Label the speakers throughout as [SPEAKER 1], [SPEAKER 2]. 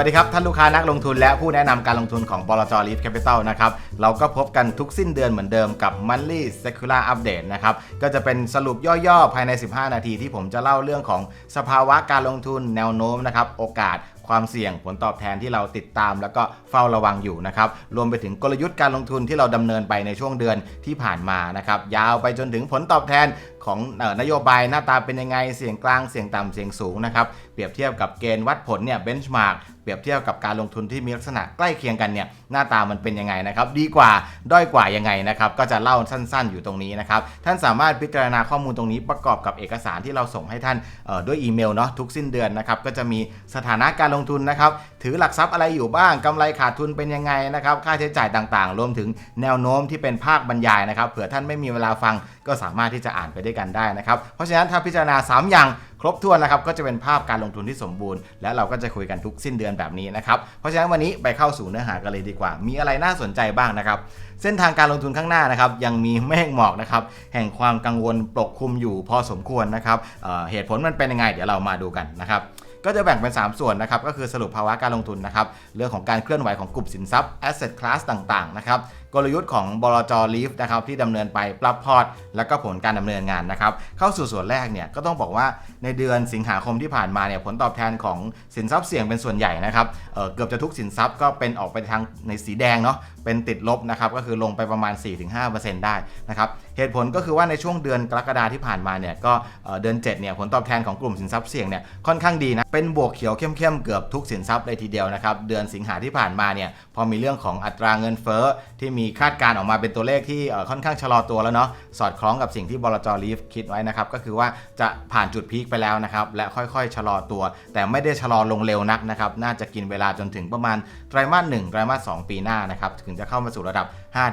[SPEAKER 1] วัสดีครับ ท่านลูกค้านักลงทุนและผู้แนะนำการลงทุนของบลจ Leaf Capital นะครับ เราก็พบกันทุกสิ้นเดือนเหมือนเดิมกับ Monthly Secular Update นะครับ ก็จะเป็นสรุปย่อๆ ภายใน 15 นาทีที่ผมจะเล่าเรื่องของสภาวะการลงทุนแนวโน้มนะครับ โอกาสความเสี่ยงผลตอบแทนที่เราติดตาม แล้วก็เฝ้าระวังอยู่นะครับรวมไปถึงกลยุทธ์การลงทุนที่เราดำเนินไปในช่วงเดือนที่ผ่านมานะครับยาวไปจนถึงผลตอบแทน ของนโยบายหน้าตาเป็นยังไงเสียงกลางเสียงต่ำเสียงสูงนะครับเปรียบเทียบกับเกณฑ์วัดผลเนี่ยเบนช์มาร์กเปรียบเทียบกับการลงทุนที่มีลักษณะใกล้เคียงกันเนี่ยหน้าตามันเป็นยังไงนะครับดีกว่าด้อยกว่ายังไงนะครับก็จะเล่าสั้นๆอยู่ตรงนี้นะครับท่านสามารถพิจารณาข้อมูลตรงนี้ประกอบกับเอกสารที่เราส่งให้ท่านด้วยอีเมลเนาะทุกสิ้นเดือนนะครับก็จะมีสถานะการลงทุนนะครับถือหลักทรัพย์อะไรอยู่บ้างกำไรขาดทุนเป็นยังไงนะครับค่าใช้จ่ายต่างๆ รวมถึงแนวโน้มที่เป็นภาคบรรยายนะครับเผื่อท่านไม่มีเวลาฟัง ก็สามารถที่จะอ่านไปด้วยกันได้นะครับ เพราะฉะนั้นถ้าพิจารณา 3 อย่างครบถ้วนนะครับก็จะเป็นภาพการลงทุนที่สมบูรณ์ และเราก็จะคุยกันทุกสิ้นเดือนแบบนี้นะครับเพราะฉะนั้นวันนี้ไปเข้าสู่เนื้อหากันเลยดีกว่า มีอะไรน่าสนใจบ้างนะครับเส้นทางการลงทุนข้างหน้านะครับยังมีเมฆหมอกนะครับแห่งความกังวลปกคลุมอยู่พอสมควรนะครับเเหตุผลมันเป็นยังไงเดี๋ยวเรามาดูกันนะครับก็จะแบ่งเป็น 3 ส่วนนะครับ ก็คือสรุปภาวะการลงทุนนะครับ เรื่องของการเคลื่อนไหวของกลุ่มสินทรัพย์ asset class ต่าง ๆ นะครับ กลยุทธ์ของบลจลีฟนะครับที่ดำเนินไปปรับพอร์ตแล้วก็ผลการดำเนินงานนะครับเข้าสู่ส่วนแรกเนี่ยก็ต้องบอกว่าในเดือนสิงหาคมที่ผ่านมาเนี่ยผลตอบแทนของสินทรัพย์เสี่ยงเป็นส่วนใหญ่นะครับเเกือบจะทุกสินทรัพย์ก็เป็นออกไปทางในสีแดงเนาะเป็นติดลบนะครับก็คือลงไปประมาณ 4-5%ได้นะครับ เหตุผลก็คือว่าในช่วงเดือนกรกฎาที่ผ่านมาเนี่ยก็เอ่อเดือน7เนี่ยผลตอบแทนของกลุ่มสินทรัพย์เสี่ยงเนี่ยค่อนข้างดีนะเป็นบวกเขียวเข้มๆเกือบทุกสินทรัพย์เลยทีเดียวนะครับเดือนสิงหาที่ผ่านมาเนี่ยพอมีเรื่องของอัตราเงินเฟ้อที่มีคาดการณ์ออกมาเป็นตัวเลขที่ค่อนข้างชะลอตัวแล้วเนาะสอดคล้องกับสิ่งที่บลจ Leaf คิดไว้นะครับก็คือว่าจะผ่านจุดพีคไปแล้วนะครับและค่อยๆ ชะลอตัว แต่ไม่ได้ชะลอลงเร็วนักนะครับน่าจะกินเวลาจนถึงประมาณไตรมาส1ไตรมาส2ปีหน้านะครับถึงจะเข้ามาสู่ระดับ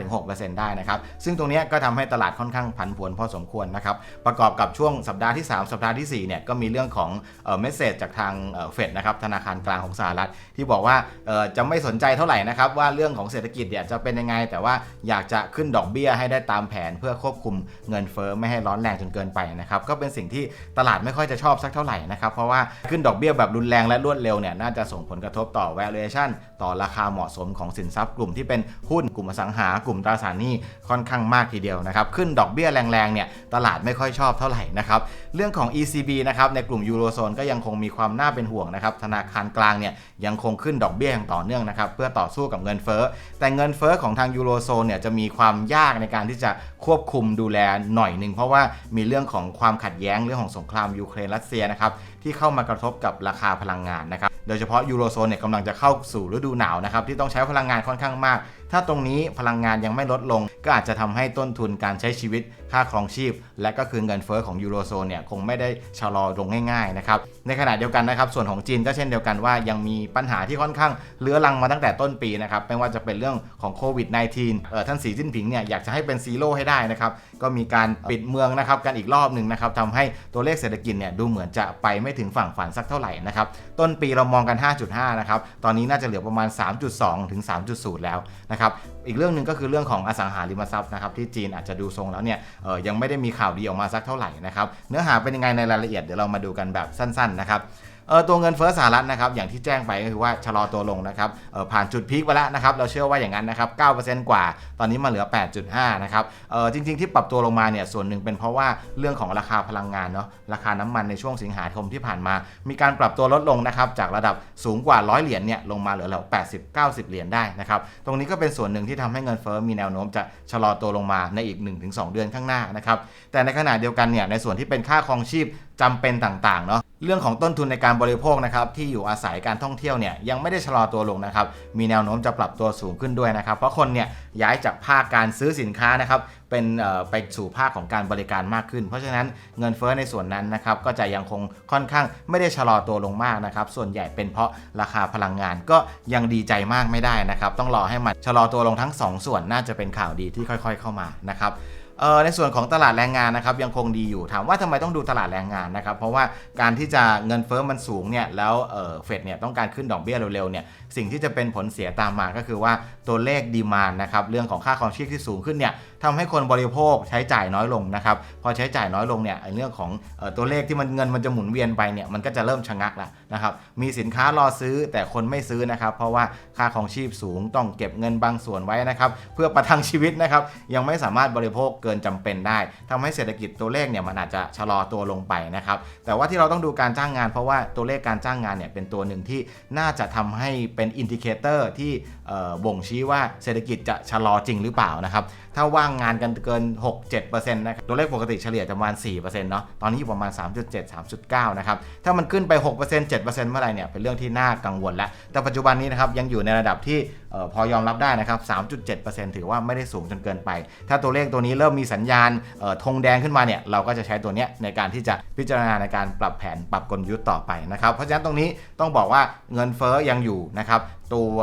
[SPEAKER 1] 5-6%ได้นะครับซึ่งตรงนี้ก็ทำให้ตลาดค่อนข้างผันผวนพอสมควรนะครับ ประกอบกับช่วงสัปดาห์ที่ 3 สัปดาห์ที่ 4 เนี่ยก็มีเรื่องของเอ่อเมสเซจจากทางเฟดนะครับธนาคารกลางของสหรัฐ ที่บอกว่าเอ่อจะไม่สนใจเท่าไหร่นะครับ ว่าเรื่องของเศรษฐกิจเนี่ยจะเป็นยังไง แต่ว่าอยากจะขึ้นดอกเบี้ยให้ได้ตามแผน เพื่อควบคุมเงินเฟ้อไม่ให้ร้อนแรงจนเกินไปนะครับก็เป็นสิ่งที่ตลาดไม่ค่อยจะชอบสักเท่าไหร่นะครับเพราะว่าขึ้นดอกเบี้ยแบบรุนแรงและรวดเร็วเนี่ยน่าจะส่งผลกระทบต่อ valuation ต่อราคาเหมาะสมของสินทรัพย์กลุ่มที่เป็นหุ้นกลุ่มอสังหากลุ่มตราสารหนี้ค่อนข้างมากทีเดียวนะครับขึ้นดอกเบี้ยแรงๆเนี่ยตลาดไม่ค่อยชอบเท่าไหร่นะครับเรื่องของ ECB นะครับในกลุ่มยูโรโซนก็ยังคงมีความน่าเป็นห่วงนะครับธนาคารกลางเนี่ยยังคงขึ้นดอกเบี้ยอย่างต่อเนื่องนะครับเพื่อต่อสู้กับเงินเฟ้อแต่เงินเฟ้อของทางยูโรโซนเนี่ยจะมีความยากในการที่จะควบคุมดูแลหน่อยหนึ่งเพราะว่ามีเรื่องของความขัดแย้งเรื่องของสงครามยูเครนรัสเซียนะครับที่เข้ามากระทบกับราคาพลังงานนะครับโดยเฉพาะยูโรโซนเนี่ยกำลังจะเข้าสู่ฤดูหนาวนะครับที่ต้องใช้พลังงานค่อนข้างมาก ถ้าตรงนี้พลังงานยังไม่ลดลง ก็อาจจะทำให้ต้นทุนการใช้ชีวิต ค่าครองชีพ และก็คือเงินเฟ้อของยูโรโซนเนี่ยคงไม่ได้ชะลอลงง่ายๆนะครับ ในขณะเดียวกันนะครับ ส่วนของจีนก็เช่นเดียวกันว่ายังมีปัญหาที่ค่อนข้างเลื้อรังมาตั้งแต่ต้นปีนะครับ ไม่ว่าจะเป็นเรื่องของโควิด -19 เอ่อท่านสีจิ้นผิงเนี่ยอยากจะให้เป็นซีโร่ให้ได้นะครับก็มีการปิดเมืองนะครับกันอีกรอบหนึ่งนะครับทำให้ตัวเลขเศรษฐกิจเนี่ยดูเหมือนจะไปไม่ถึงฝั่งฝันสักเท่าไหร่นะครับต้นปีเรามองกัน 5.5 นะครับตอนนี้น่าจะเหลือประมาณ 3.2 ถึง 3.0 แล้วนะครับอีกเรื่องหนึ่งก็คือเรื่องของอสังหาริมทรัพย์นะครับที่จีนอาจจะดูทรงแล้วเนี่ยออยังไม่ได้มีข่าวดีออกมาสักเท่าไหร่นะครับเนื้อหาเป็นยังไงในรายละเอียดเดี๋ยวเรามาดูกันแบบสั้นๆนะครับ ตัวเงินเฟ้อสหรัฐนะครับอย่างที่แจ้งไปก็คือว่าชะลอตัวลงนะครับผ่านจุดพีคไปแล้วนะครับเราเชื่อว่าอย่างนั้นนะครับ 9%กว่า ตอนนี้มาเหลือ 8.5 นะครับจริง ๆ ที่ปรับตัวลงมาเนี่ยส่วนหนึ่งเป็นเพราะว่าเรื่องของราคาพลังงานเนาะราคาน้ำมันในช่วงสิงหาคมที่ผ่านมา มีการปรับตัวลดลงนะครับจากระดับสูงกว่า 100 เหรียญเนี่ยลงมาเหลือแล้ว80 90 เหรียญได้นะครับตรงนี้ก็เป็นส่วนหนึ่งที่ทำให้เงินเฟ้อมีแนวโน้มจะชะลอตัวลงมาในอีก 1-2 เดือนข้างหน้านะครับแต่ในขณะเดียวกันเนี่ยในส่วนที่เป็นค่าครองชีพจำเป็นต่างๆเนาะ เรื่องของต้นทุนในการบริโภคนะครับที่อยู่อาศัยการท่องเที่ยวเนี่ยยังไม่ได้ชะลอตัวลงนะครับมีแนวโน้มจะปรับตัวสูงขึ้นด้วยนะครับ เพราะคนเนี่ยย้ายจากภาคการซื้อสินค้านะครับเป็นไปสู่ภาคของการบริการมากขึ้น เพราะฉะนั้นเงินเฟ้อในส่วนนั้นนะครับก็จะยังคงค่อนข้างไม่ได้ชะลอตัวลงมากนะครับส่วนใหญ่เป็นเพราะราคาพลังงานก็ยังดีใจมากไม่ได้นะครับต้องรอให้มันชะลอตัวลงทั้งสองส่วนน่าจะเป็นข่าวดีที่ค่อย ๆ เข้ามานะครับ เออในส่วนของตลาดแรงงานนะครับยังคงดีอยู่ถามว่าทำไมต้องดูตลาดแรงงานนะครับเพราะว่าการที่จะเงินเฟ้อมันสูงเนี่ยแล้วเฟดเนี่ยต้องการขึ้นดอกเบี้ยเร็วๆเนี่ย สิ่งที่จะเป็นผลเสียตามมาก็คือว่าตัวเลขดีมานนะครับเรื่องของค่าครองชีพที่สูงขึ้นเนี่ยทำให้คนบริโภคใช้จ่ายน้อยลงนะครับพอใช้จ่ายน้อยลงเนี่ยเรื่องของตัวเลขที่มันเงินมันจะหมุนเวียนไปเนี่ยมันก็จะเริ่มชะงักล้วนะครับมีสินค้ารอซื้อแต่คนไม่ซื้อนะครับ เพราะว่าค่าครองชีพสูงต้องเก็บเงินบางส่วนไว้นะครับเพื่อประทังชีวิตนะครับยังไม่สามารถบริโภคเกินจำเป็นได้ทำให้เศรษฐกิจตัวเลขเนี่ยมันอาจจะชะลอตัวลงไปนะครับแต่ว่าที่เราต้องดูการจ้างงาน เพราะว่าตัวเลขการจ้างงานเนี่ยเป็นตัวหนึ่งที่น่าจะทำให้เป็นอินดิเคเตอร์ที่บ่งชี้ว่าเศรษฐกิจจะชะลอจริงหรือเปล่านะครับ ถ้าว่างงานกันเกิน 6-7%นะครับตัวเลขปกติเฉลี่ยจะประมาณ 4%เนาะตอนนี้อยู่ประมาณ 3.7 3.9 นะครับ ถ้ามันขึ้นไป 6% 7%เมื่อไหร่เนี่ยเป็นเรื่องที่น่ากังวลแล้ว แต่ปัจจุบันนี้นะครับยังอยู่ในระดับที่ออพอยอมรับได้นะครับ 3.7%ถือว่าไม่ได้สูงจนเกินไป ถ้าตัวเลขตัวนี้เริ่มมีสัญญาณออธงแดงขึ้นมาเนี่ยเราก็จะใช้ตัวเนี้ยในการที่จะพิจารณาในการปรับแผนปรับกลยุทธ์ต่อไปนะครับ เพราะฉะนั้นตรงนี้ต้องบอกว่าเงินเฟ้อยังอยู่นะครับ ตัว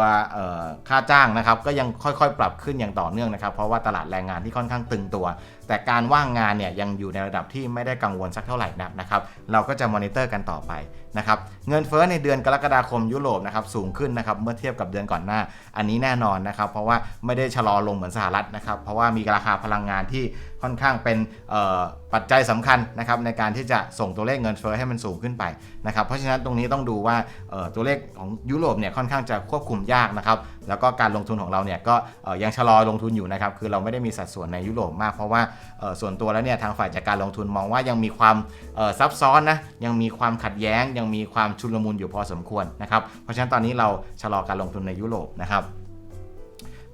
[SPEAKER 1] ค่าจ้างนะครับก็ยังค่อยๆ ปรับขึ้นอย่างต่อเนื่องนะครับ เพราะว่าตลาดแรงงานที่ค่อนข้างตึงตัวแต่การว่างงานเนี่ยยังอยู่ในระดับที่ไม่ได้กังวลสักเท่าไหร่นักนะครับ เราก็จะมอนิเตอร์กันต่อไปนะครับ เงินเฟ้อในเดือนกรกฎาคมยุโรปนะครับสูงขึ้นนะครับเมื่อเทียบกับเดือนก่อนหน้า อันนี้แน่นอนนะครับ เพราะว่าไม่ได้ชะลอลงเหมือนสหรัฐนะครับ เพราะว่ามีราคาพลังงานที่ค่อนข้างเป็นปัจจัยสำคัญนะครับในการที่จะส่งตัวเลขเงินเฟ้อให้มันสูงขึ้นไปนะครับ เพราะฉะนั้นตรงนี้ต้องดูว่าตัวเลขของยุโรปเนี่ยค่อนข้างจะควบคุมยากนะครับ แล้วก็การลงทุนของเราเนี่ยก็ยังชะลอลงทุนอยู่นะครับ คือเราไม่ได้มีสัดส่วนในยุโรปมากเพราะว่าส่วนตัวแล้วเนี่ยทางฝ่ายจัดการลงทุนมองว่ายังมีความซับซ้อนนะยังมีความขัดแย้ง ยังมีความชุลมุนอยู่พอสมควรนะครับเพราะฉะนั้นตอนนี้เราชะลอการลงทุนในยุโรปนะครับ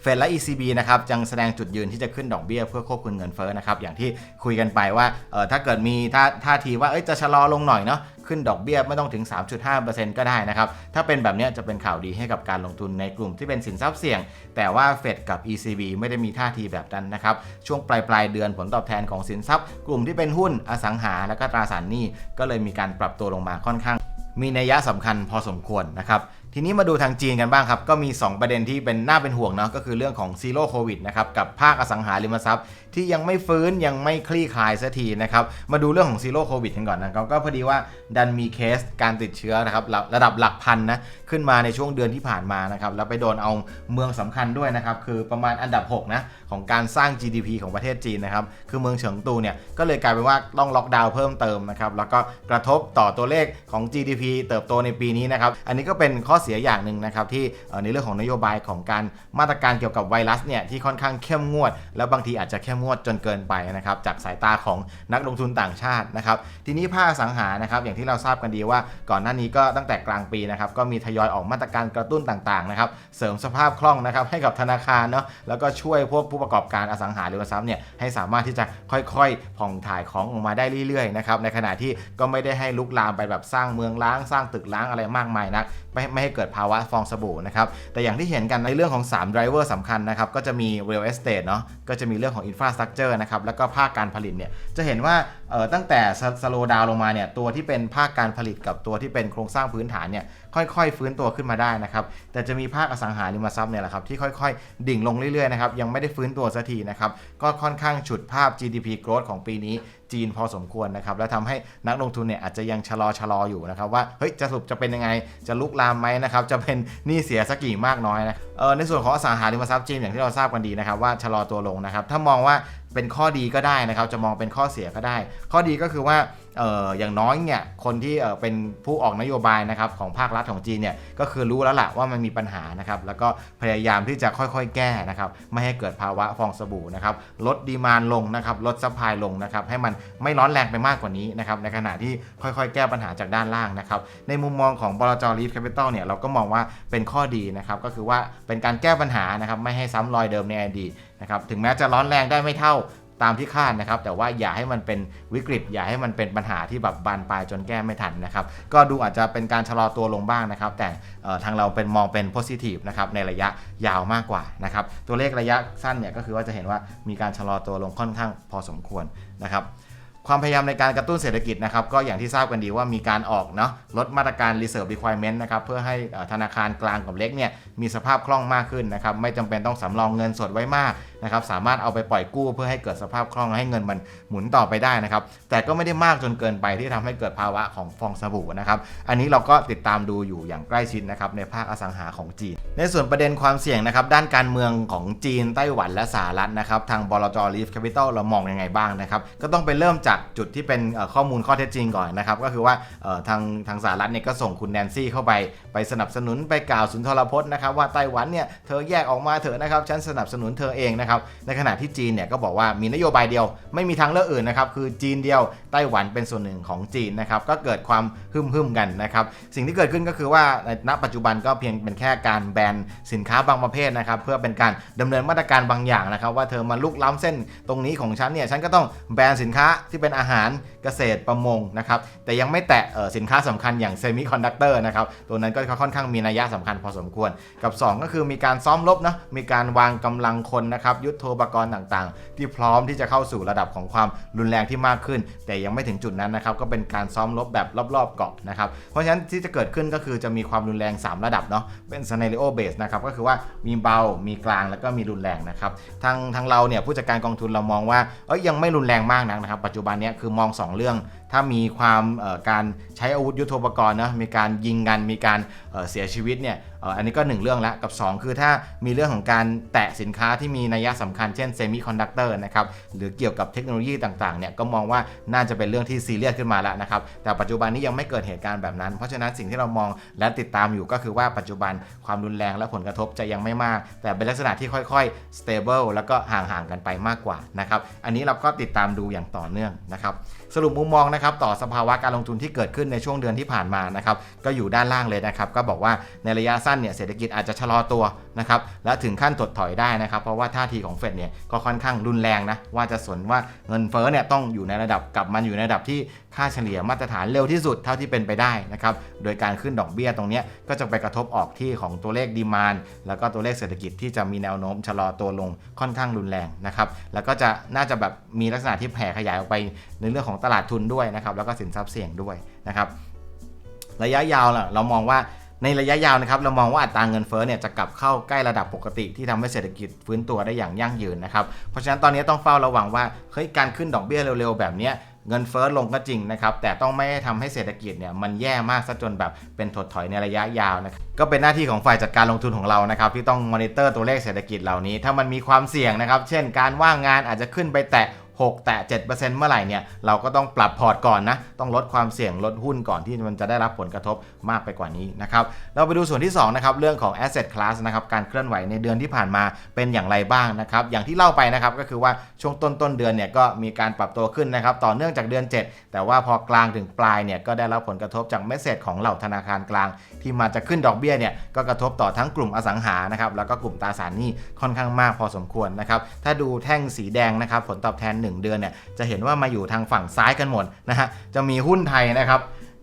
[SPEAKER 1] เฟดและ ECB นะครับยังแสดงจุดยืนที่จะขึ้นดอกเบี้ยเพื่อควบคุมเงินเฟ้อนะครับอย่างที่คุยกันไปว่าถ้าเกิดมีท่าท่าทีว่าจะชะลอลงหน่อยเนาะ ขึ้นดอกเบี้ยไม่ต้องถึง 3.5%ก็ได้นะครับ ถ้าเป็นแบบนี้จะเป็นข่าวดีให้กับการลงทุนในกลุ่มที่เป็นสินทรัพย์เสี่ยง แต่ว่าเฟดกับ ECB ไม่ได้มีท่าทีแบบนั้นนะครับ ช่วงปลายปลายๆเดือนผลตอบแทนของสินทรัพย์ กลุ่มที่เป็นหุ้นอสังหาและก็ตราสารหนี้ก็เลยมีการปรับตัวลงมาค่อนข้าง มีนัยยะสำคัญพอสมควรนะครับทีนี้มาดูทางจีนกันบ้างครับ ก็มี 2 ประเด็นที่เป็นน่าเป็นห่วงเนาะก็คือเรื่องของซีโร่โควิดนะครับกับภาคอสังหาริมทรัพย์ ที่ยังไม่ฟื้นยังไม่คลี่คลายสักทีนะครับ มาดูเรื่องของซีโร่โควิดกันก่อนนะครับ ก็พอดีว่าดันมีเคสการติดเชื้อนะครับระระดับหลักพันนะ ขึ้นมาในช่วงเดือนที่ผ่านมานะครับ แล้วไปโดนเอาเมืองสำคัญด้วยนะครับ คือประมาณอันดับ6นะของการสร้าง GDP ของประเทศจีนนะครับคือเมืองเฉิงตูเนี่ยก็เลยกลายเป็นว่าต้องล็อกดาวน์เพิ่มเติมนะครับแล้วก็กระทบต่อตัวเลขของ GDP เติบโตในปีนี้นะครับอันนี้ก็เป็นข้อเสียอย่างหนึ่งนะครับที่ในเรื่องของนโยบายของการมาตรการเกี่ยวกับไวรัสเนี่ยที่ค่อนข้างเข้มงวด แล้วบางทีอาจจะเข้มงวดจนเกินไปนะครับจากสายตาของนักลงทุนต่างชาตินะครับทีนี้ภาคสังหานะครับอย่างที่เราทราบกันดีว่าก่อนหน้านี้ก็ตั้งแต่กลางปีนะครับก็มีทยอยออกมาตรการกระตุ้นต่างๆนะครับเสริมสภาพคล่องนะครับให้กับธนาคารเนาะแล้วก็ช่วยพวกผู้ประกอบการอสังหาริมทรัพย์เนี่ยให้สามารถที่จะค่อยๆผ่องถ่ายของออกมาได้เรื่อยๆนะครับในขณะที่ก็ไม่ได้ให้ลุกลามไปแบบสร้างเมืองล้างสร้างตึกล้างอะไรมากมายนัก ไม่ไม่ให้เกิดภาวะฟองสบู่นะครับ แต่อย่างที่เห็นกันในเรื่องของ 3 driver สำคัญนะครับ ก็จะมี real estate เนาะก็จะมีเรื่องของ infrastructure นะครับ แล้วก็ภาคการผลิตเนี่ย จะเห็นว่าเออตั้งแต่สโลดาวลงมาเนี่ย ตัวที่เป็นภาคการผลิตกับตัวที่เป็นโครงสร้างพื้นฐานเนี่ย ค่อยๆ ฟื้นตัวขึ้นมาได้นะครับ แต่จะมีภาคอสังหาริมทรัพย์เนี่ยแหละครับ ที่ค่อยๆ ดิ่งลงเรื่อยๆ นะครับ ยังไม่ได้ฟื้นตัวสักทีนะครับ ก็ค่อนข้างฉุดภาพ GDP growth ของปีนี้ จีนพอสมควรนะครับ แล้วทำให้นักลงทุนเนี่ยอาจจะยังชะลอชะลออยู่นะครับว่าเฮ้ยจะสรุปจะเป็นยังไงจะลุกลามไหมนะครับจะเป็นหนี้เสียสักกี่มากน้อยนะเออในส่วนของอสังหาริมทรัพย์จีนอย่างที่เราทราบกันดีนะครับว่าชะลอตัวลงนะครับถ้ามองว่าเป็นข้อดีก็ได้นะครับจะมองเป็นข้อเสียก็ได้ ข้อดีก็คือว่า อออย่างน้อยเนี่ยคนที่เเป็นผู้ออกนโยบายนะครับของภาครัฐของจีนเนี่ยก็คือรู้แล้วล่ะว่ามันมีปัญหานะครับแล้วก็พยายามที่จะค่อยๆ แก้นะครับไม่ให้เกิดภาวะฟองสบู่นะครับลดดีมานลงนะครับลดซัพพลายลงนะครับให้มันไม่ร้อนแรงไปมากกว่านี้นะครับในขณะที่ค่อยๆ แก้ปัญหาจากด้านล่างนะครับในมุมมองของบลจรีฟแคปิตอลเนี่ยเราก็มองว่าเป็นข้อดีนะครับก็คือว่าเป็นการแก้ปัญหานะครับไม่ให้ซ้ำรอยเดิมในอดีตนะครับถึงแม้จะร้อนแรงได้ไม่เท่า ตามที่คาดนะครับ แต่ว่าอย่าให้มันเป็นวิกฤต อย่าให้มันเป็นปัญหาที่แบบบานปลายจนแก้ไม่ทันนะครับ ก็ดูอาจจะเป็นการชะลอตัวลงบ้างนะครับ แต่ทางเราเป็นมองเป็น positive นะครับในระยะยาวมากกว่านะครับ ตัวเลขระยะสั้นเนี่ยก็คือว่าจะเห็นว่ามีการชะลอตัวลงค่อนข้างพอสมควรนะครับความพยายามในการกระตุ้นเศรษฐกิจนะครับก็อย่างที่ทราบกันดีว่ามีการออกเนาะลดมาตรการ reserve requirement นะครับเพื่อให้ธนาคารกลางกับเล็กเนี่ยมีสภาพคล่องมากขึ้นนะครับไม่จำเป็นต้องสำรองเงินสดไว้มากนะครับสามารถเอาไปปล่อยกู้เพื่อให้เกิดสภาพคล่องให้เงินมันหมุนต่อไปได้นะครับแต่ก็ไม่ได้มากจนเกินไปที่ทำให้เกิดภาวะของฟองสบู่นะครับอันนี้เราก็ติดตามดูอยู่อย่างใกล้ชิดนะครับในภาคอสังหาของจีน ในส่วนประเด็นความเสี่ยงนะครับด้านการเมืองของจีนไต้หวันและสหรัฐนะครับทางบลจลีฟแคปิตอลเรามองยังไงบ้างนะครับก็ต้องไปเริ่มจากจุดที่เป็นข้อมูลข้อเท็จจริงก่อนนะครับก็คือว่าทางทางสหรัฐเนี่ยก็ส่งคุณแนนซี่เข้าไปไปสนับสนุนไปกล่าวสุนทรพจน์นะครับว่าไต้หวันเนี่ยเธอแยกออกมาเถอะนะครับฉันสนับสนุนเธอเองนะครับในขณะที่จีนเนี่ยก็บอกว่ามีนโยบายเดียว ไม่มีทางเลือกอื่นนะครับคือจีนเดียวไต้หวันเป็นส่วนหนึ่งของจีนนะครับก็เกิดความฮึ่มฮึมกันนะครับสิ่งที่เกิดขึ้นก็คือว่าในณปัจจุบันก็เพียงเป็นแค่การแบนสินค้าบางประเภทนะครับเพื่อเป็นการดำเนินมาตรการบางอย่างนะครับว่าเธอมาลุกล้ำเส้นตรงนี้ของฉันเนี่ยฉันก็ต้องแบนสินค้าที่เป็นอาหารเกษตรประมงนะครับแต่ยังไม่แตะสินค้าสำคัญอย่างเซมิคอนดักเตอร์นะครับตัวนั้นก็ค่อนข้างมีนัยสำคัญพอสมควร กับ 2 ก็คือมีการซ้อมรบนะมีการวางกำลังคนนะครับยุทโธปกรณ์ต่างๆ ที่พร้อมที่จะเข้าสู่ระดับของความรุนแรงที่มากขึ้น แต่ยังไม่ถึงจุดนั้นนะครับก็เป็นการซ้อมรบแบบรอบๆเกาะนะครับเพราะฉะนั้นที่จะเกิดขึ้นก็คือจะมีความรุนแรง 3 ระดับเนาะเป็น scenario base นะครับก็คือว่ามีเบา มีกลางแล้วก็มีรุนแรงนะครับทางทางเราเนี่ยผู้จัดการกองทุนเรามองว่าเอ้ยยังไม่รุนแรงมากนักนะครับ ปัจจุบันเนี้ยคือมอง 2 เรื่องถ้ามีความการใช้อาวุธยุโทโธปกรณ์นะมีการยิงกันมีการเสียชีวิตเนี่ยอันนี้ก็หนึ่งเรื่องล้วกับ 2 คือถ้ามีเรื่องของการแตะสินค้าที่มีนัยสำคัญเช่นเซมิคอนดักเตอร์นะครับหรือเกี่ยวกับเทคโนโลยีต่างๆเนี่ยก็มองว่าน่าจะเป็นเรื่องที่ซีเรียสขึ้นมาแล้วนะครับแต่ปัจจุบันนี้ยังไม่เกิดเหตุการณ์แบบนั้น เพราะฉะนั้นสิ่งที่เรามองและติดตามอยู่ก็คือว่าปัจจุบันความรุนแรงและผลกระทบจะยังไม่มาก แต่เป็นลักษณะที่ค่อยๆ stable แล้วก็ห่างๆกันไปมากกว่านะครับอันนี้เราก็ติดตามดูอย่างต่อเนื่องนะครับสรุปมุมมองนะครับต่อสภาวะการลงทุนที่เกิดขึ้นในช่วงเดือนที่ผ่านมานะครับก็อยู่ด้านล่างเลยนะครับก็บอกว่าในระยะสั้นเนี่ยเศรษฐกิจอาจจะชะลอตัวนะครับและถึงขั้นถดถอยได้นะครับ เพราะว่าท่าทีของเฟดเนี่ยก็ค่อนข้างรุนแรงนะว่าจะสนว่าเงินเฟ้อเนี่ยต้องอยู่ในระดับกลับมาอยู่ในระดับที่ค่าเฉลี่ยมาตรฐานเร็วที่สุดเท่าที่เป็นไปได้นะครับ โดยการขึ้นดอกเบี้ยตรงนี้ก็จะไปกระทบออกที่ของตัวเลขดีมานแล้วก็ตัวเลขเศรษฐกิจที่จะมีแนวโน้มชะลอตัวลงค่อนข้างรุนแรงนะครับ แล้วก็จะน่าจะแบบมีลักษณะที่แผ่ขยายออกไปในเรื่องของตลาดทุนด้วยนะครับ แล้วก็สินทรัพย์เสี่ยงด้วยนะครับ ระยะยาวล่ะเรามองว่าในระยะยาวนะครับเรามองว่าอัตราเงินเฟ้อเนี่ยจะกลับเข้าใกล้ระดับปกติที่ทำให้เศรษฐกิจฟื้นตัวได้อย่างยั่งยืนนะครับเพราะฉะนั้นตอนนี้ต้องเฝ้าระวังว่าเฮ้ยการขึ้นดอกเบี้ยเร็วๆแบบนี้ เงินเฟ้อลงก็จริงนะครับ แต่ต้องไม่ให้ทำให้เศรษฐกิจเนี่ยมันแย่มากซะจนแบบเป็นถดถอยในระยะยาวนะครับก็เป็นหน้าที่ของฝ่ายจัดการลงทุนของเรานะครับที่ต้องมอนิเตอร์ตัวเลขเศรษฐกิจเหล่านี้ ถ้ามันมีความเสี่ยงนะครับ เช่น การว่างงานอาจจะขึ้นไปแตะ 6 แต่ 7%เมื่อไหร่เนี่ยเราก็ต้องปรับพอร์ตก่อนนะ ต้องลดความเสี่ยงลดหุ้นก่อนที่มันจะได้รับผลกระทบมากไปกว่านี้นะครับเราไปดูส่วนที่2นะครับเรื่องของ asset class นะครับการเคลื่อนไหวในเดือนที่ผ่านมาเป็นอย่างไรบ้างนะครับอย่างที่เล่าไปนะครับก็คือว่าช่วงต้นต้นเดือนเนี่ยก็มีการปรับตัวขึ้นนะครับต่อเนื่องจากเดือน 7 แต่ว่าพอกลางถึงปลายเนี่ยก็ได้รับผลกระทบจากเมสเซจของเหล่าธนาคารกลาง ที่มาจะขึ้นดอกเบี้ยเนี่ยก็กระทบต่อทั้งกลุ่มอสังหานะครับแล้วก็กลุ่มตราสารหนี้ค่อนข้างมากพอสมควรนะครับถ้าดูแท่งสีแดงนะครับผลตอบแทน1 เดือนเนี่ยจะเห็นว่ามาอยู่ทางฝั่งซ้ายกันหมดนะฮะจะมีหุ้นไทยนะครับ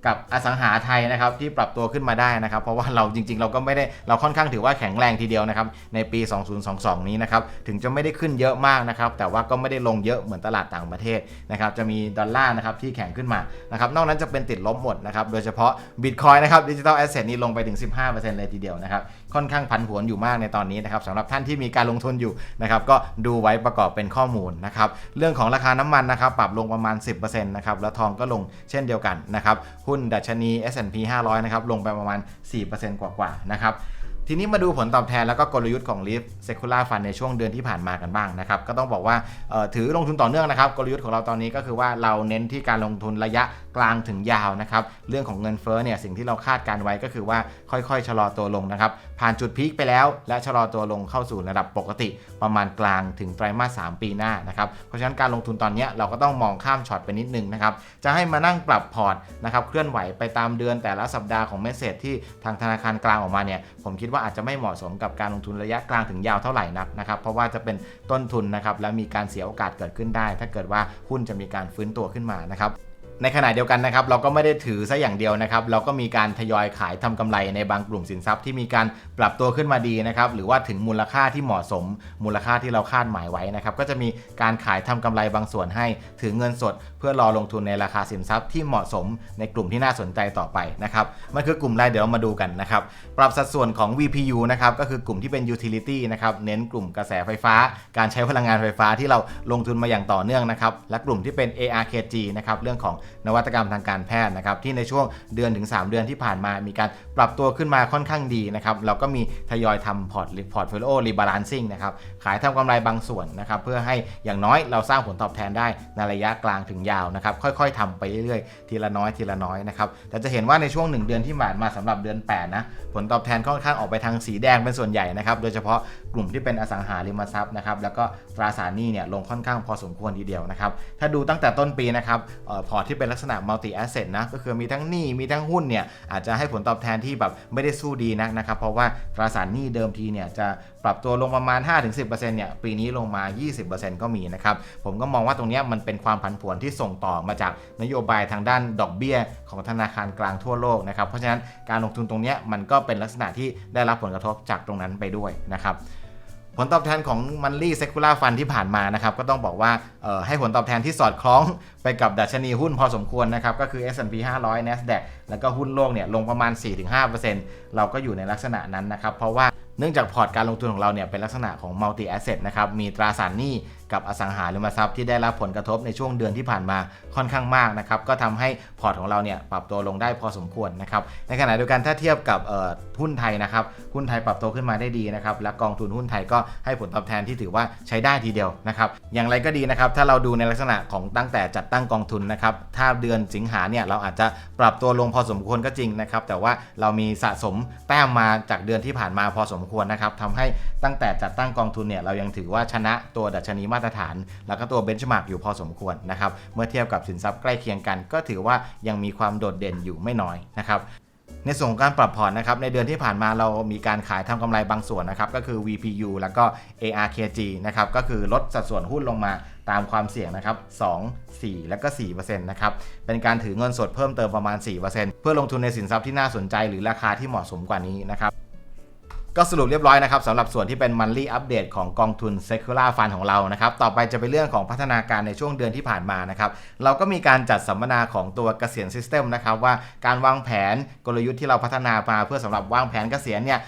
[SPEAKER 1] กับอสังหาไทยนะครับที่ปรับตัวขึ้นมาได้นะครับ เพราะว่าเราจริง ๆ เราก็ไม่ได้เราค่อนข้างถือว่าแข็งแรงทีเดียวนะครับในปี 2022 นี้นะครับถึงจะไม่ได้ขึ้นเยอะมากนะครับแต่ว่าก็ไม่ได้ลงเยอะเหมือนตลาดต่างประเทศนะครับจะมีดอลลาร์นะครับที่แข็งขึ้นมานะครับนอกนั้นจะเป็นติดลบหมดนะครับโดยเฉพาะบิตคอยนะครับดิจิทัลแอสเซทนี้ลงไปถึง 15%เลยทีเดียวนะครับค่อนข้างผันผวนอยู่มากในตอนนี้นะครับสำหรับท่านที่มีการลงทุนอยู่นะครับก็ดูไว้ประกอบเป็นข้อมูลนะครับเรื่องของราคาน้ำมันนะครับปรับลงประมาณ 10%นะครับแล้วทองก็ลงเช่นเดียวกันนะครับหุุ้้นดัชนี S&P 500 นะครับ ลงไปประมาณ 4%กว่าๆ นะครับ ทีนี้มาดูผลตอบแทนแล้วก็กลยุทธ์ของ Leaf Secular Fund ในช่วงเดือนที่ผ่านมากันบ้างนะครับ ก็ต้องบอกว่าถือลงทุนต่อเนื่องนะครับ กลยุทธ์ของเราตอนนี้ก็คือว่าเราเน้นที่การลงทุนระยะกลางถึงยาวนะครับ เรื่องของเงินเฟ้อเนี่ยสิ่งที่เราคาดการไว้ก็คือว่าค่อยๆ ชะลอตัวลงนะครับ ผ่านจุดพีคไปแล้ว และชะลอตัวลงเข้าสู่ระดับปกติ ประมาณกลางถึงไตรมาส 3 ปีหน้านะครับ เพราะฉะนั้นการลงทุนตอนนี้เราก็ต้องมองข้ามช็อตไปนิดนึงนะครับ จะให้มานั่งปรับพอร์ตนะครับเคลื่อนไหวไปตามเดือนแต่ละสัปดาห์ของเมสเซจที่ทางธนาคารกลางออกมาเนี่ยผมคิดว่าอาจจะไม่เหมาะสมกับการลงทุนระยะกลางถึงยาวเท่าไหร่นักนะครับ เพราะว่าจะเป็นต้นทุนนะครับและมีการเสียโอกาสเกิดขึ้นได้ ถ้าเกิดว่าหุ้นจะมีการฟื้นตัวขึ้นมานะครับในขณะเดียวกันนะครับเราก็ไม่ได้ถือซะอย่างเดียวนะครับ เราก็มีการทยอยขายทำกำไรในบางกลุ่มสินทรัพย์ที่มีการปรับตัวขึ้นมาดีนะครับหรือว่าถึงมูลค่าที่เหมาะสม มูลค่าที่เราคาดหมายไว้นะครับก็จะมีการขายทำกำไรบางส่วนให้ถือเงินสด พื่อรอลงทุนในราคาสินทรัพย์ที่เหมาะสมในกลุ่มที่น่าสนใจต่อไปนะครับมันคือกลุ่มอะไรเดี๋ยวมาดูกันนะครับปรับสัดส่วนของ VPU นะครับก็คือกลุ่มที่เป็น utility นะครับเน้นกลุ่มกระแสไฟฟ้า การใช้พลังงานไฟฟ้าที่เราลงทุนมาอย่างต่อเนื่องนะครับและกลุ่มที่เป็น ARKG นะครับเรื่องของนวัตกรรมทางการแพทย์นะครับที่ในช่วงเดือนถึง 3 เดือนที่ผ่านมา มีการปรับตัวขึ้นมาค่อนข้างดีนะครับเราก็มีทยอยทำพอร์ตพอร์ตโฟลิโอรีบาลานซิ่งนะครับ ขายทำกำไรบางส่วนนะครับเพื่อให้อย่างน้อยเราสร้างผลตอบแทนได้ในระยะกลางถึงยาวนะครับค่อยๆทำไปเรื่อยๆ ทีละน้อยทีละน้อยนะครับแต่จะเห็นว่าในช่วง 1 เดือนที่ผ่านมาสำหรับเดือน8นะผลตอบแทนค่อนข้างออกไปทางสีแดงเป็นส่วนใหญ่นะครับโดยเฉพาะ กลุ่มที่เป็นอสังหาริมทรัพย์นะครับแล้วก็ตราสารหนี้เนี่ยลงค่อนข้างพอสมควรทีเดียวนะครับถ้าดูตั้งแต่ต้นปีนะครับออพอร์ตที่เป็นลักษณะ multi asset นะก็คือมีทั้งหนี้มีทั้งหุ้นเนี่ยอาจจะให้ผลตอบแทนที่แบบไม่ได้สู้ดีนักนะครับเพราะว่าตราสารหนี้เดิมทีเนี่ยจะปรับตัวลงประมาณ 5-10%เนี่ยปีนี้ลงมา 20%ก็มีนะครับผมก็มองว่าตรงนี้มันเป็นความผันผวนที่ส่งต่อมาจากนโยบายทางด้านดอกเบี้ยของธนาคารกลางทั่วโลกนะครับเพราะฉะนั้นการลงทุนตรงนี้มันก็เป็นลักษณะที่ได้รับผลกระทบจากตรงนั้นไปด้วยนะครับ ผลตอบแทนของมันลี่เซคูล่าฟันที่ผ่านมานะครับ ก็ต้องบอกว่าออให้ผลตอบแทนที่สอดคล้องไปกับดัชนีหุ้นพอสมควรนะครับ ก็คือ S&P 500 NASDAQ แล้วก็หุ้นโลกเนี่ยลงประมาณ 4-5%เราก็อยู่ในลักษณะนั้นนะครับ เพราะว่าเนื่องจากพอร์ตการลงทุนของเราเนี่ยเป็นลักษณะของ multi asset นะครับ มีตราสารหนี้กับอสังหาริมทรัพย์ที่ได้รับผลกระทบในช่วงเดือนที่ผ่านมาค่อนข้างมากนะครับก็ทำให้พอร์ตของเราเนี่ยปรับตัวลงได้พอสมควรนะครับในขณะเดียวกันถ้าเทียบกับหุ้นไทยนะครับหุ้นไทยปรับตัวขึ้นมาได้ดีนะครับและกองทุนหุ้นไทยก็ให้ผลตอบแทนที่ถือว่าใช้ได้ทีเดียวนะครับอย่างไรก็ดีนะครับถ้าเราดูในลักษณะของตั้งแต่จัดตั้งกองทุนนะครับถ้าเดือนสิงหาเนี่ยเราอาจจะปรับตัวลงพอสมควรก็จริงนะครับแต่ว่าเรามีสะสมแต้มมาจากเดือนที่ผ่านมาพอสมควรนะครับทำให้ตั้งแต่จัดตั้งกองทุนเนี่ยเรายังถือว่าชนะตัวดัชนีมาาตรฐาน แล้วก็ตัวเบนช์มาร์กอยู่พอสมควรนะครับ เมื่อเทียบกับสินทรัพย์ใกล้เคียงกัน ก็ถือว่ายังมีความโดดเด่นอยู่ไม่น้อยนะครับในส่วนของการปรับพอร์ตนะครับในเดือนที่ผ่านมาเรามีการขายทำกำไรบางส่วนนะครับก็คือ VPU แล้วก็ ARKG นะครับก็คือลดสัดส่วนหุ้นลงมาตามความเสี่ยงนะครับ2 4 แล้วก็4%นะครับ เป็นการถือเงินสดเพิ่มเติมประมาณ 4%เพื่อลงทุนในสินทรัพย์ที่น่าสนใจหรือราคาที่เหมาะสมกว่านี้นะครับ ก็สรุปเรียบร้อยนะครับสำหรับส่วนที่เป็น monthly update ของกองทุน secular fund ของเรานะครับ ต่อไปจะเป็นเรื่องของพัฒนาการในช่วงเดือนที่ผ่านมานะครับ เราก็มีการจัดสัมมนาของตัวเกษียณ system นะครับว่าการวางแผนกลยุทธ์ที่เราพัฒนามาเพื่อสำหรับวางแผนเกษียณเนี่ย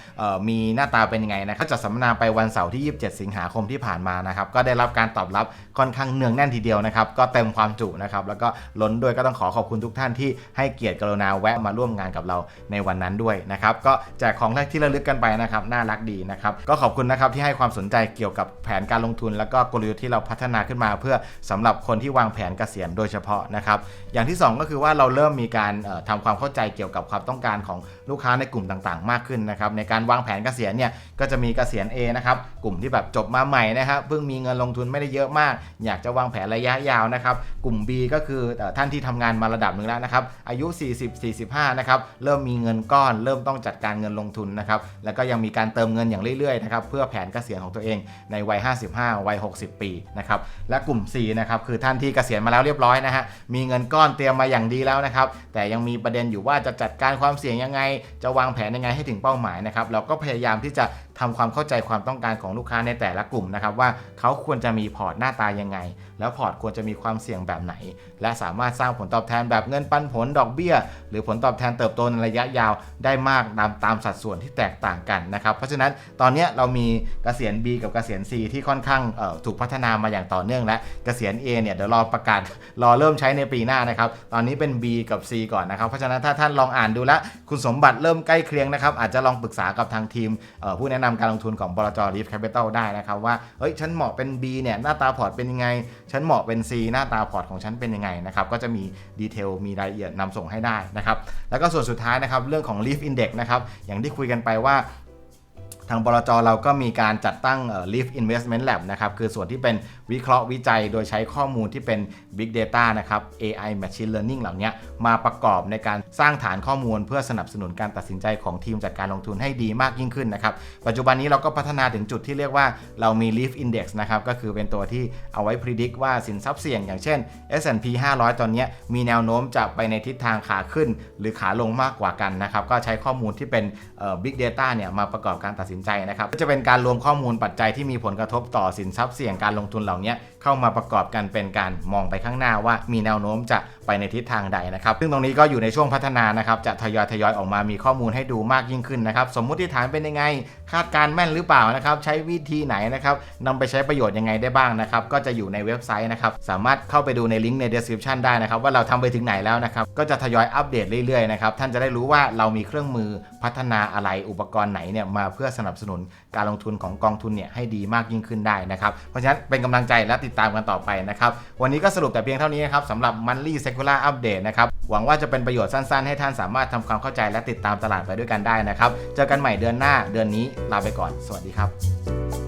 [SPEAKER 1] มีหน้าตาเป็นยังไงนะครับจัดสัมมนาไปวันเสาร์ที่ 27 สิงหาคมที่ผ่านมานะครับก็ได้รับการตอบรับค่อนข้างเนืองแน่นทีเดียวนะครับก็เต็มความจุนะครับแล้วก็ล้นด้วยก็ต้องขอขอบคุณทุกท่านที่ให้เกียรติกรุณาแวะมาร่วมงานกับเราในวันนั้นด้วยนะครับก็แจกของที่ระลึกกันไปนะครับน่ารักดีนะครับก็ขอบคุณนะครับที่ให้ความสนใจเกี่ยวกับแผนการลงทุน แล้วก็กลยุทธ์ที่เราพัฒนาขึ้นมา เพื่อสำหรับคนที่วางแผนเกษียณโดยเฉพาะนะครับอย่างที่สองก็คือว่าเราเริ่มมีการเอ่อทำความเข้าใจเกี่ยวกับความต้องการของลูกค้าในกลุ่มต่างๆ มากขึ้นนะครับในการวางแผนเกษียณเนี่ยก็จะมีเกษียณ A นะครับกลุ่มที่แบบจบมาใหม่นะครับเพิ่งมีเงินลงทุนไม่ได้เยอะมาก อยากจะวางแผนระยะยาวนะครับกลุ่ม B ก็คือท่านที่ทำงานมาระดับหนึ่งแล้วนะครับอายุ 40 45นะครับเริ่มมีเงินก้อน เริ่มต้องจัดการเงินลงทุนนะครับแล้วก็ยังมีีการเติมเงินอย่างเรื่อยๆนะครับเพื่อแผนเกษียณของตัวเองในวัย 55 วัย 60 ปีนะครับและกลุ่ม C นะครับคือท่านที่เกษียณมาแล้วเรียบร้อยนะฮะมีเงินก้อนเตรียมมาอย่างดีแล้วนะครับแต่ยังมีประเด็นอยู่ว่าจะจัดการความเสี่ยงยังไง จะวางแผนยังไงให้ถึงเป้าหมายนะครับเราก็พยายามที่จะ ทำความเข้าใจความต้องการของลูกค้าในแต่ละกลุ่มนะครับว่าเขาควรจะมีพอร์ตหน้าตายังไง แล้วพอร์ตควรจะมีความเสี่ยงแบบไหน และสามารถสร้างผลตอบแทนแบบเงินปันผลดอกเบี้ย หรือผลตอบแทนเติบโตในระยะยาวได้มากตามตามสัดส่วนที่แตกต่างกันนะครับเพราะฉะนั้นตอนนี้เรามีเกษียณ B กับกเกษียณ C ที่ค่อนข้างถูกพัฒนามาอย่างต่อเนื่องและเกษียณ A เนี่ยเดี๋ยวรอประกาศรอเริ่มใช้ในปีหน้านะครับตอนนี้เป็น B กับ C ก่อนนะครับเพราะฉะนั้นถ้าท่านลองอ่านดูแล้วคุณสมบัติเริ่มใกล้เคียงนะครับอาจจะลองปรึกษากับทางทีมผู้แนะนำการลงทุนของบลจรีฟแคปิตอลได้นะครับว่าเฮ้ยฉันเหมาะเป็น B เนี่ยหน้าตาพอร์ตเป็นยังไง ฉันเหมาะเป็น C หน้าตาพอร์ตของฉันเป็นยังไงนะครับก็จะมีดีเทลมีรายละเอียดนำส่งให้ได้นะครับแล้วก็ส่วนสุดท้ายนะครับเรื่องของ Leaf Index นะครับอย่างที่คุยกันไปว่า ทางบลจเราก็มีการจัดตั้งเอ่อ Leaf Investment Lab นะครับ คือส่วนที่เป็นวิเคราะห์วิจัยโดยใช้ข้อมูลที่เป็น Big Data นะครับ AI Machine Learning เหล่านี้มาประกอบในการสร้างฐานข้อมูล เพื่อสนับสนุนการตัดสินใจของทีมจัดการลงทุนให้ดีมากยิ่งขึ้นนะครับ ปัจจุบันนี้เราก็พัฒนาถึงจุดที่เรียกว่าเรามี Leaf Index นะครับ ก็คือเป็นตัวที่เอาไว้ predict ว่าสินทรัพย์เสี่ยงอย่างเช่น S&P 500 ตอนนี้มีแนวโน้มจะไปในทิศทางขาขึ้น หรือขาลงมากกว่ากันนะครับก็ใช้ข้อมูลที่เป็น Big Data เนี่ยมาประกอบการตัดสินใจนะครับก็จะเป็นการรวมข้อมูลปัจจัยที่มีผลกระทบต่อสินทรัพย์เสี่ยงการลงทุนเหล่านี้ เข้ามาประกอบกันเป็นการมองไปข้างหน้าว่ามีแนวโน้มจะไปในทิศทางใดนะครับ ซึ่งตรงนี้ก็อยู่ในช่วงพัฒนานะครับจะทยอยทยอยออกมามีข้อมูลให้ดูมากยิ่งขึ้นนะครับสมมุติฐานเป็นยังไง คาดการแม่นหรือเปล่านะครับใช้วิธีไหนนะครับนำไปใช้ประโยชน์ยังไงได้บ้างนะครับก็จะอยู่ในเว็บไซต์นะครับสามารถเข้าไปดูในลิงก์ใน description ได้นะครับว่าเราทำไปถึงไหนแล้วนะครับก็จะทยอยอัปเดตเรื่อยๆนะครับท่านจะได้รู้ว่าเรามีเครื่องมือพัฒนาอะไรอุปกรณ์ไหนเนี่ยมาเพื่อสนับสนุนการลงทุนของกองทุนเนี่ยให้ดีมากยิ่งขึ้นได้นะครับ เพราะฉะนั้นเป็นกำลังใจและติดตามกันต่อไปนะครับ วันนี้ก็สรุปแต่เพียงเท่านี้นะครับสำหรับ Monthly Secular Update นะครับหวังว่าจะเป็นประโยชน์สั้นๆ ให้ท่านสามารถทำความเข้าใจและติดตามตลาดไปด้วยกันได้นะครับ เจอกันใหม่เดือนหน้าเดือนนี้ลาไปก่อน สวัสดีครับ